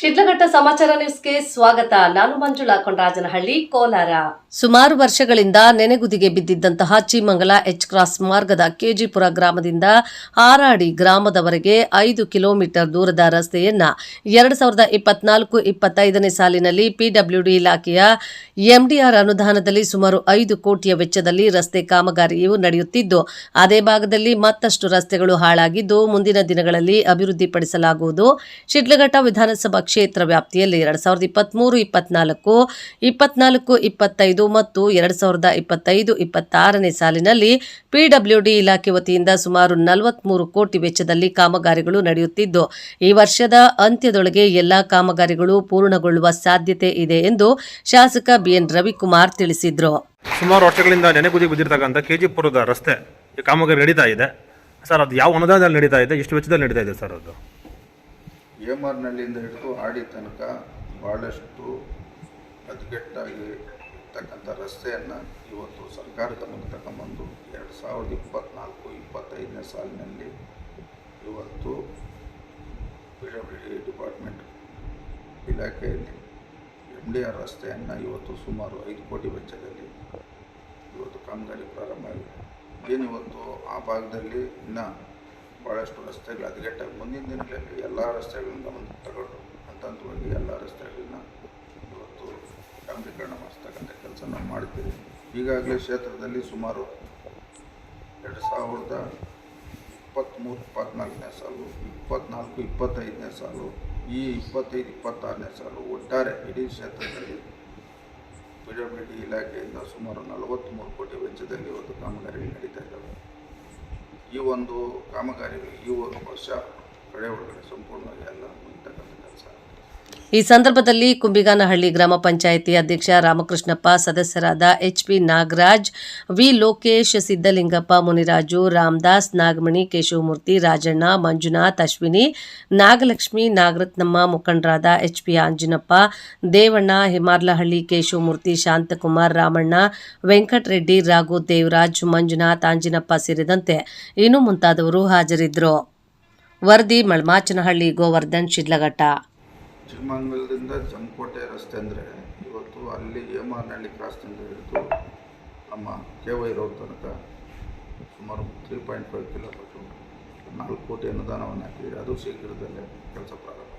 ಸಮಾಚಾರ ನ್ಯೂಸ್ಗೆ ಸ್ವಾಗತ. ನಾನು ಮಂಜುಳಾ ಕೊಂಡರಾಜನಹಳ್ಳಿ ಕೋಲಾರ. ಸುಮಾರು ವರ್ಷಗಳಿಂದ ನೆನೆಗುದಿಗೆ ಬಿದ್ದಿದ್ದಂತಹ ಚಿಮಂಗಲ ಎಚ್ ಕ್ರಾಸ್ ಮಾರ್ಗದ ಕೆಜಿಪುರ ಗ್ರಾಮದಿಂದ ಆರಾಡಿ ಗ್ರಾಮದವರೆಗೆ ಐದು ಕಿಲೋಮೀಟರ್ ದೂರದ ರಸ್ತೆಯನ್ನ ಎರಡು ಸಾವಿರದ ಇಪ್ಪತ್ನಾಲ್ಕು ಇಪ್ಪತ್ತೈದನೇ ಸಾಲಿನಲ್ಲಿ ಪಿಡಬ್ಲ್ಯೂಡಿ ಇಲಾಖೆಯ ಎಂಡಿಆರ್ ಅನುದಾನದಲ್ಲಿ ಸುಮಾರು ಐದು ಕೋಟಿಯ ವೆಚ್ಚದಲ್ಲಿ ರಸ್ತೆ ಕಾಮಗಾರಿಯು ನಡೆಯುತ್ತಿದ್ದು, ಅದೇ ಭಾಗದಲ್ಲಿ ಮತ್ತಷ್ಟು ರಸ್ತೆಗಳು ಹಾಳಾಗಿದ್ದು, ಮುಂದಿನ ದಿನಗಳಲ್ಲಿ ಅಭಿವೃದ್ಧಿಪಡಿಸಲಾಗುವುದು. ಶಿಡ್ಲಘಟ್ಟ ವಿಧಾನಸಭಾ ಕ್ಷೇತ್ರ ವ್ಯಾಪ್ತಿಯಲ್ಲಿ ಎರಡ್ ಸಾವಿರದ ಇಪ್ಪತ್ಮೂರು, ಇಪ್ಪತ್ನಾಲ್ಕು ಇಪ್ಪತ್ನಾಲ್ಕು, ಇಪ್ಪತ್ತೈದು ಮತ್ತು ಎರಡ್ ಸಾವಿರದ ಇಪ್ಪತ್ತೈದು, ಇಪ್ಪತ್ತಾರನೇ ಸಾಲಿನಲ್ಲಿ ಪಿಡಬ್ಲ್ಯೂಡಿ ಇಲಾಖೆ ವತಿಯಿಂದ ಸುಮಾರು ನಲವತ್ಮೂರು ಕೋಟಿ ವೆಚ್ಚದಲ್ಲಿ ಕಾಮಗಾರಿಗಳು ನಡೆಯುತ್ತಿದ್ದು, ಈ ವರ್ಷದ ಅಂತ್ಯದೊಳಗೆ ಎಲ್ಲಾ ಕಾಮಗಾರಿಗಳು ಪೂರ್ಣಗೊಳ್ಳುವ ಸಾಧ್ಯತೆ ಇದೆ ಎಂದು ಶಾಸಕ ಬಿಎನ್ ರವಿಕುಮಾರ್ ತಿಳಿಸಿದರು. ಸುಮಾರು ವರ್ಷಗಳಿಂದ ನೆನೆಗುದಿ ಬಿದ್ದಿರ್ತಕ್ಕಂಥ ಕೆ ಜಿ ಪುರದ ರಸ್ತೆ ಕಾಮಗಾರಿ ನಡೀತಾ ಇದೆ. ಸರ್, ಅದು ಯಾವ ಅನುದಾನದಲ್ಲಿ ನಡೀತಾ ಇದೆ? ಎಷ್ಟು ವೆಚ್ಚದಲ್ಲಿ ನಡೀತಾ ಇದೆ ಸರ್ ಅದು? ಹೇಮಾರ್ನಳ್ಳಿಯಿಂದ ಹಿಡಿದು ಆಡಿ ತನಕ ಭಾಳಷ್ಟು ಅಚ್ಚುಕಟ್ಟಾಗಿ ಇರ್ತಕ್ಕಂಥ ರಸ್ತೆಯನ್ನು ಇವತ್ತು ಸರ್ಕಾರ ಮುಂದೆ ತಗೊಂಬಂದು ಎರಡು ಸಾವಿರದ ಇಪ್ಪತ್ತ್ನಾಲ್ಕು ಇಪ್ಪತ್ತೈದನೇ ಸಾಲಿನಲ್ಲಿ ಇವತ್ತು ಪಿ ಡಿಪಾರ್ಟ್ಮೆಂಟ್ ಇಲಾಖೆಯಲ್ಲಿ ಎಂ ಡಿ ಆರ್ ರಸ್ತೆಯನ್ನು ಇವತ್ತು ಸುಮಾರು ಐದು ಕೋಟಿ ವೆಚ್ಚದಲ್ಲಿ ಇವತ್ತು ಕಾಮಗಾರಿ ಪ್ರಾರಂಭ ಆಗಿದೆ. ಇವತ್ತು ಆ ಭಾಗದಲ್ಲಿ ಇನ್ನು ಭಾಳಷ್ಟು ರಸ್ತೆಗಳು ಹದಗೆಟ್ಟಾಗಿ ಮುಂದಿನ ದಿನಗಳಲ್ಲಿ ಎಲ್ಲ ರಸ್ತೆಗಳನ್ನು ಗಮನ ತಗೊಂಡು ಹಂತ ಹಂತವಾಗಿ ಎಲ್ಲ ರಸ್ತೆಗಳನ್ನ ಇವತ್ತು ಡಾಂಬರೀಕರಣ ಮಾಡಿಸ್ತಕ್ಕಂಥ ಕೆಲಸ ನಾವು ಮಾಡ್ತೀವಿ. ಈಗಾಗಲೇ ಕ್ಷೇತ್ರದಲ್ಲಿ ಸುಮಾರು ಎರಡು ಸಾವಿರದ ಇಪ್ಪತ್ತ್ಮೂರು ಇಪ್ಪತ್ತ್ನಾಲ್ಕನೇ ಸಾಲು ಇಪ್ಪತ್ತ್ನಾಲ್ಕು ಇಪ್ಪತ್ತೈದನೇ ಸಾಲು, ಈ ಇಪ್ಪತ್ತೈದು, ಇಪ್ಪತ್ತಾರನೇ ಸಾಲು ಒಟ್ಟಾರೆ ಇಡೀ ಕ್ಷೇತ್ರದಲ್ಲಿ ಪಿ ಡಬ್ಲ್ಯೂ ಡಿ ಇಲಾಖೆಯಿಂದ ಸುಮಾರು ನಲವತ್ತ್ಮೂರು ಕೋಟಿ ವೆಚ್ಚದಲ್ಲಿ ಇವತ್ತು ಕಾಮಗಾರಿಗಳು ನಡೀತಾ ಇದ್ದಾವೆ. ಈ ಒಂದು ಕಾಮಗಾರಿಗಳು ಈ ಒಂದು ವರ್ಷ ಕಡೆ ಒಳಗಡೆ ಸಂಪೂರ್ಣವಾಗಿ ಎಲ್ಲ ಮುಗಿತಕ್ಕಂಥ ಕೆಲಸ ಈ ಸಂದರ್ಭದಲ್ಲಿ ಕುಂಬಿಗಾನಹಳ್ಳಿ ಗ್ರಾಮ ಪಂಚಾಯಿತಿ ಅಧ್ಯಕ್ಷ ರಾಮಕೃಷ್ಣಪ್ಪ, ಸದಸ್ಯರಾದ ಎಚ್ಪಿ ನಾಗರಾಜ್, ವಿ ಲೋಕೇಶ್ ಸಿದ್ದಲಿಂಗಪ್ಪ ಮುನಿರಾಜು, ರಾಮದಾಸ್, ನಾಗಮಣಿ, ಕೇಶವಮೂರ್ತಿ, ರಾಜಣ್ಣ, ಮಂಜುನಾಥ್, ಅಶ್ವಿನಿ, ನಾಗಲಕ್ಷ್ಮಿ, ನಾಗರತ್ನಮ್ಮ, ಮುಖಂಡರಾದ ಎಚ್ಪಿ ಆಂಜಿನಪ್ಪ, ದೇವಣ್ಣ, ಹಿಮಾರ್ಲಹಳ್ಳಿ, ಕೇಶವಮೂರ್ತಿ, ಶಾಂತಕುಮಾರ್, ರಾಮಣ್ಣ, ವೆಂಕಟರೆಡ್ಡಿ, ರಾಘು ದೇವರಾಜ್, ಮಂಜುನಾಥ್, ಆಂಜಿನಪ್ಪ ಸೇರಿದಂತೆ ಇನ್ನೂ ಮುಂತಾದವರು ಹಾಜರಿದ್ದರು. ವರದಿ ಮಳ್ಮಾಚನಹಳ್ಳಿ, ಗೋವರ್ಧನ್, ಶಿಡ್ಲಘಟ್ಟ. ಚಿಕ್ಕಮಂಗಲದಿಂದ ಜಮಕೋಟೆ ರಸ್ತೆ ಅಂದರೆ ಇವತ್ತು ಅಲ್ಲಿ ಕ್ರಾಸ್ ಕ್ರಾಸ್ನಿಂದ ಹಿಡಿದು ನಮ್ಮ ಕೆ ವೈ ರೋಡ್ ತನಕ ಸುಮಾರು ತ್ರೀ ಪಾಯಿಂಟ್ ಫೈವ್ ಕಿಲೋಮೀಟ್ರು ನಾಲ್ಕು ಕೋಟಿ ಅನುದಾನವನ್ನು ಅದು ಶೀಘ್ರದಲ್ಲೇ ಕೆಲಸ ಪ್ರಾರಂಭ.